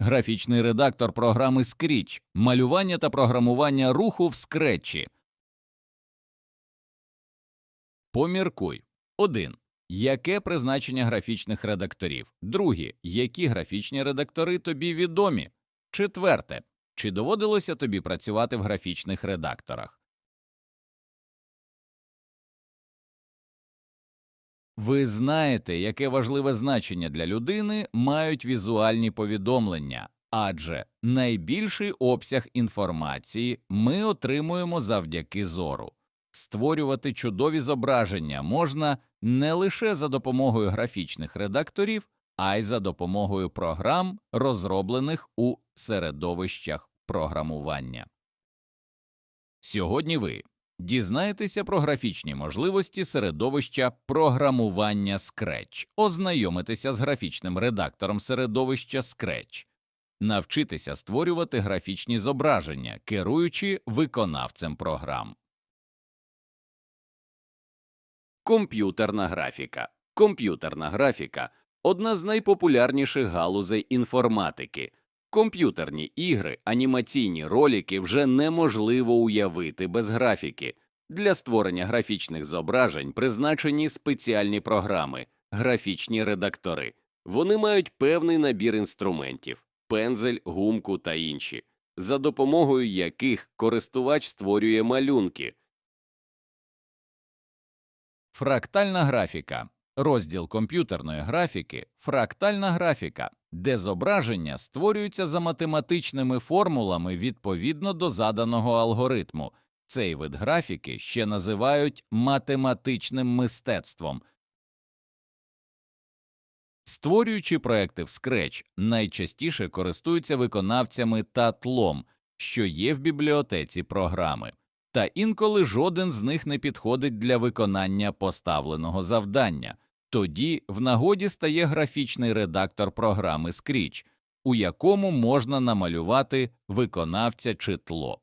графічний редактор програми Scratch, малювання та програмування руху в скретчі. Поміркуй. 1. Яке призначення графічних редакторів? Друге. Які графічні редактори тобі відомі? Четверте. Чи доводилося тобі працювати в графічних редакторах? Ви знаєте, яке важливе значення для людини мають візуальні повідомлення, адже найбільший обсяг інформації ми отримуємо завдяки зору. Створювати чудові зображення можна не лише за допомогою графічних редакторів, а й за допомогою програм, розроблених у середовищах програмування. Сьогодні ви дізнаєтеся про графічні можливості середовища програмування Scratch, ознайомитеся з графічним редактором середовища Scratch, навчитися створювати графічні зображення, керуючи виконавцем програм. Комп'ютерна графіка. Комп'ютерна графіка одна з найпопулярніших галузей інформатики. Комп'ютерні ігри, анімаційні ролики вже неможливо уявити без графіки. Для створення графічних зображень призначені спеціальні програми, графічні редактори. Вони мають певний набір інструментів пензель, гумку та інші, за допомогою яких користувач створює малюнки. Фрактальна графіка розділ комп'ютерної графіки фрактальна графіка, де зображення створюються за математичними формулами відповідно до заданого алгоритму. Цей вид графіки ще називають математичним мистецтвом. Створюючи проекти в Scratch, найчастіше користуються виконавцями та тлом, що є в бібліотеці програми та інколи жоден з них не підходить для виконання поставленого завдання. Тоді в нагоді стає графічний редактор програми Scratch, у якому можна намалювати виконавця чи тло.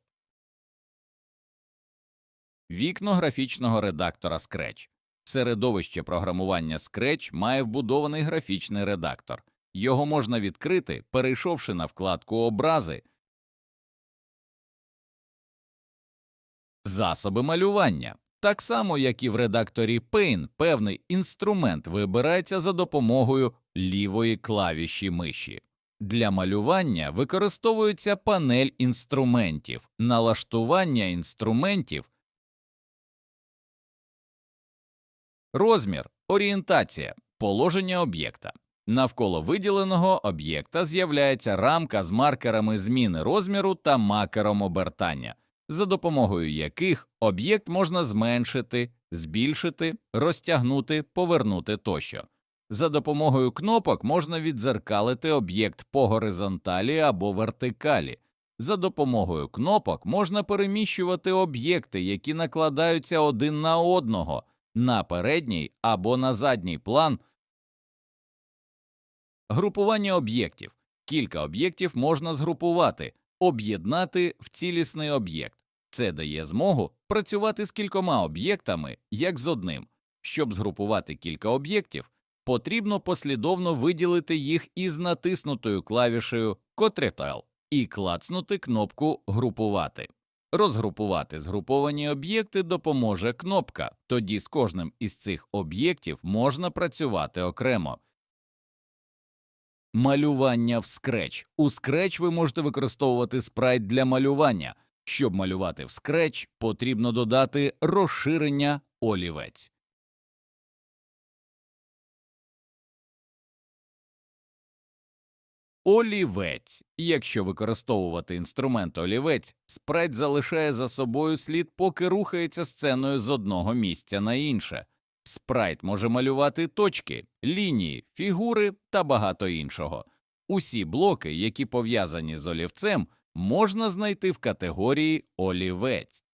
Вікно графічного редактора Scratch. Середовище програмування Scratch має вбудований графічний редактор. Його можна відкрити, перейшовши на вкладку Образи. Засоби малювання. Так само, як і в редакторі Paint, певний інструмент вибирається за допомогою лівої клавіші миші. Для малювання використовується панель інструментів, налаштування інструментів, розмір, орієнтація, положення об'єкта. Навколо виділеного об'єкта з'являється рамка з маркерами зміни розміру та макером обертання за допомогою яких об'єкт можна зменшити, збільшити, розтягнути, повернути тощо. За допомогою кнопок можна віддзеркалити об'єкт по горизонталі або вертикалі. За допомогою кнопок можна переміщувати об'єкти, які накладаються один на одного, на передній або на задній план. Групування об'єктів. Кілька об'єктів можна згрупувати, об'єднати в цілісний об'єкт. Це дає змогу працювати з кількома об'єктами як з одним. Щоб згрупувати кілька об'єктів, потрібно послідовно виділити їх із натиснутою клавішею Ctrl і клацнути кнопку Групувати. Розгрупувати згруповані об'єкти допоможе кнопка, тоді з кожним із цих об'єктів можна працювати окремо. Малювання в Scratch. У Scratch ви можете використовувати спрайт для малювання. Щоб малювати в Scratch, потрібно додати розширення олівець. Олівець. Якщо використовувати інструмент олівець, спрайт залишає за собою слід, поки рухається сценою з одного місця на інше. Спрайт може малювати точки, лінії, фігури та багато іншого. Усі блоки, які пов'язані з олівцем, можна знайти в категорії олівець.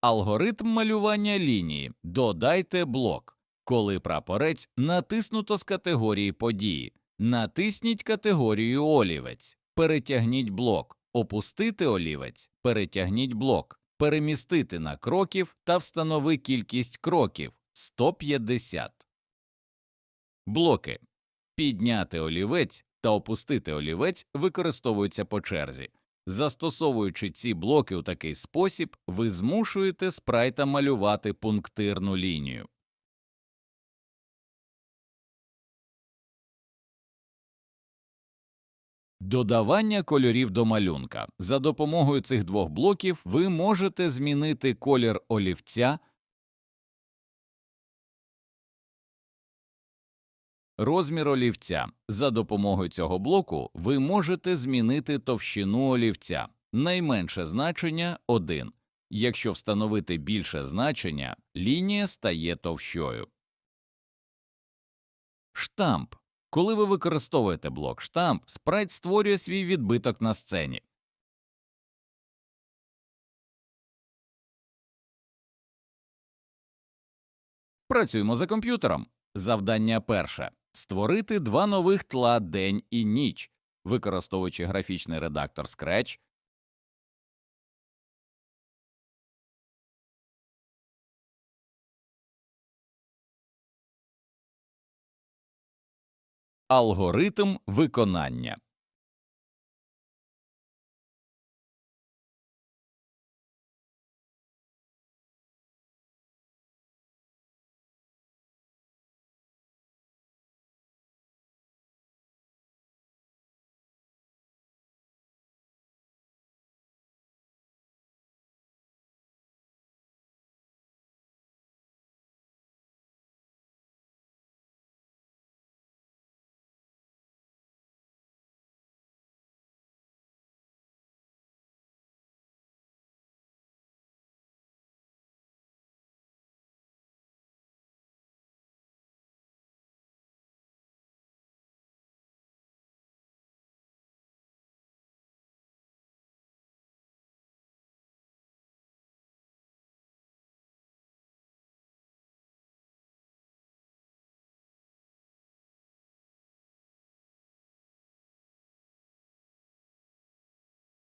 Алгоритм малювання лінії. Додайте блок. Коли прапорець натиснуто з категорії події. Натисніть категорію олівець. Перетягніть блок. Опустити олівець. Перетягніть блок. Перемістити на кроків та встанови кількість кроків 150. Блоки. Підняти олівець та опустити олівець використовуються по черзі. Застосовуючи ці блоки у такий спосіб, ви змушуєте спрайта малювати пунктирну лінію. Додавання кольорів до малюнка. За допомогою цих двох блоків ви можете змінити колір олівця, розмір олівця. За допомогою цього блоку ви можете змінити товщину олівця. Найменше значення 1. Якщо встановити більше значення, лінія стає товщою. Штамп. Коли ви використовуєте блок штамп, спрайт створює свій відбиток на сцені. Працюємо за комп'ютером. Завдання перше створити два нових тла день і ніч, використовуючи графічний редактор Scratch. Алгоритм виконання.